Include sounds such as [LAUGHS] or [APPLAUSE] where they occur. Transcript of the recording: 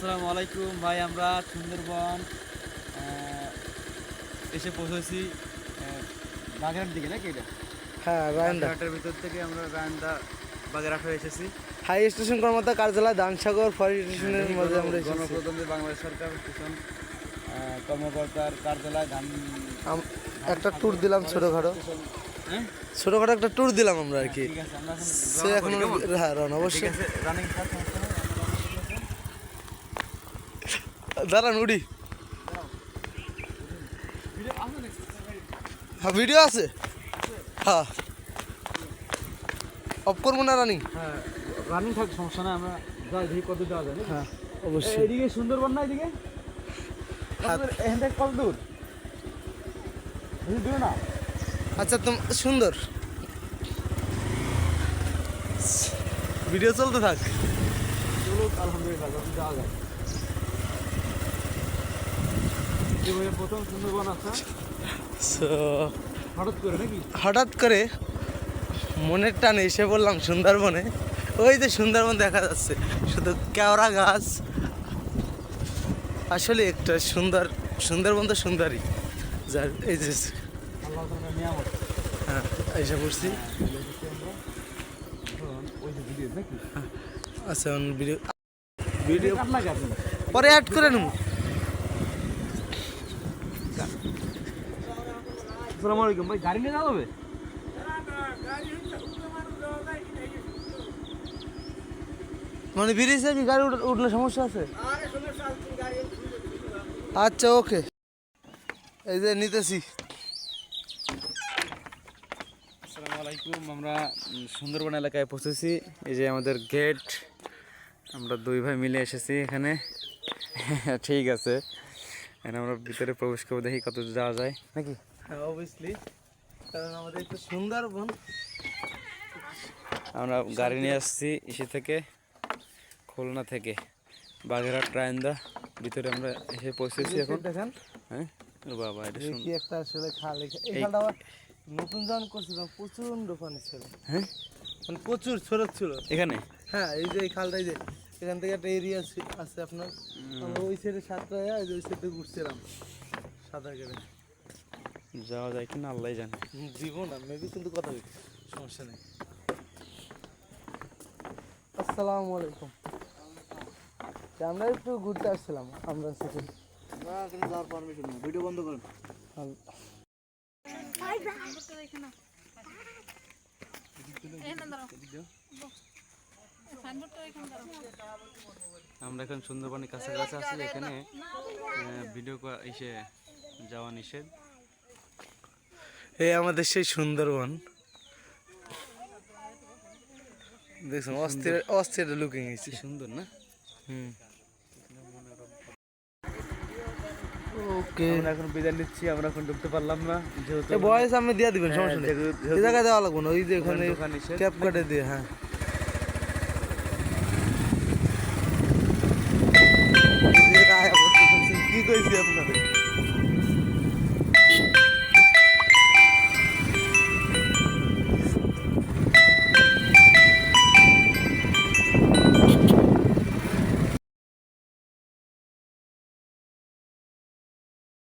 আসসালামু আলাইকুম। ভাই আমরা সুন্দরবন এসে পৌঁছেছি বাগেরহাট দিকে নাকি এটা? হ্যাঁ রায়ন্দা ভিতর থেকে আমরা রায়ন্দা বাগেরহাট হয়ে এসেছি। হাই স্টেশন কর্মকর্তা কার্যালয় দানসাগর ফরেস্ট স্টেশনের মধ্যে আমরা এসেছি। গণপ্রজাতন্ত্রী বাংলাদেশ সরকার স্টেশন কর্মকর্তার কার্যালয় ধান একটা ট্যুর দিলাম ছোটখাটো। হ্যাঁ? ছোটখাটো একটা ট্যুর দিলাম আমরা আর কি। এখন সে এখন হ্যাঁ রন অবশ্যই। আছে রানিং স্যার সমস্যা নেই, আমরা রওনা করি, ঠিক আছে? দাঁড়ান উডি? হ্যাঁ ভিডিও আছে? হ্যাঁ। অফ করব না রানিং হ্যাঁ রানিং থাক সমস্যা না আমরা যাই দেখি কত যাওয়া যায় হ্যাঁ অবশ্যই। এদিকে সুন্দরবন না এদিকে? এখান থেকে কত দূর? দূর না? আচ্ছা তুমি সুন্দর। ভিডিও চলতে থাক। চলুক আলহামদুলিল্লাহ যাওয়া যায়। জীবনে প্রথম সুন্দরবন আসা So, হঠাৎ করে নাকি? হঠাৎ করে মনের টানে এসে বললাম সুন্দরবনে। ওই যে সুন্দরবন দেখা যাচ্ছে শুধু কেওড়া গাছ। আসলে একটা সুন্দর সুন্দরবন তো সুন্দরই। যার এই যে হ্যাঁ এসে পড়ছি। আচ্ছা ভিডিও ভিডিও পরে অ্যাড করে নেব। আসসালামু আলাইকুম। ভাই গাড়ি নিয়ে যাওয়া হবে? মানে ব্রিজে কি গাড়ি উঠলে সমস্যা আছে? আচ্ছা ওকে। এই যে নিতেছি। আসসালামু আলাইকুম। আমরা সুন্দরবন এলাকায় পৌঁছেছি। এই যে আমাদের গেট। আমরা দুই ভাই মিলে এসেছি এখানে। [LAUGHS] ঠিক আছে। এখন আমরা ভিতরে প্রবেশ করব দেখি কত যাওয়া যায়। নাকি? হ্যাঁ অবভিয়াসলি কারণ আমাদের একটু সুন্দরবন। আমরা গাড়ি নিয়ে আসছি ইসে থেকে খুলনা থেকে। বাগেরহাট রায়ন্দা ভিতরে আমরা এসে পৌঁছেছি এখন। দেখেন হ্যাঁ? বাবা এটা কি একটা আসলে খাল আবার নতুন জন করছিলাম প্রচণ্ড পানি ছিল। হ্যাঁ? মানে প্রচুর ছিল। এখানে? হ্যাঁ এই যে এই যে এখান থেকে একটা এরিয়া আছে আপনার। আমরা ওই সাইডে ওই সাইডে ঘুরছিলাম সাঁতার কেটে। যাওয়া যায় কিনা আল্লাহ জানে। জীবন না মেবি কিন্তু কথা বলি সমস্যা নেই। আসসালামু আলাইকুম। তা আমরা একটু ঘুরতে আসছিলাম আমরা সেখানে না কিন্তু যাওয়ার পারমিশন নেই। ভিডিও বন্ধ করুন। আমরা এখন সুন্দরবনের কাছাকাছি আছি এখানে ভিডিও করা- এসে যাওয়া নিষেধ। এই আমাদের সেই সুন্দরবন। দেখছেন অস্থির অস্থির লুকিং হয়েছে সুন্দর না? হুম। ওকে। আমরা এখন বিদায় নিচ্ছি আমরা এখন ঢুকতে পারলাম না। যেহেতু বয়স আপনি দিয়ে দিবেন হ্যাঁ, সমস্যা নেই। যেহেতু- এই জায়গায় দেওয়া লাগবে না ওই যে ওখানে ক্যাপ কাটে দিয়ে হ্যাঁ। কি কইছি আপনাদের?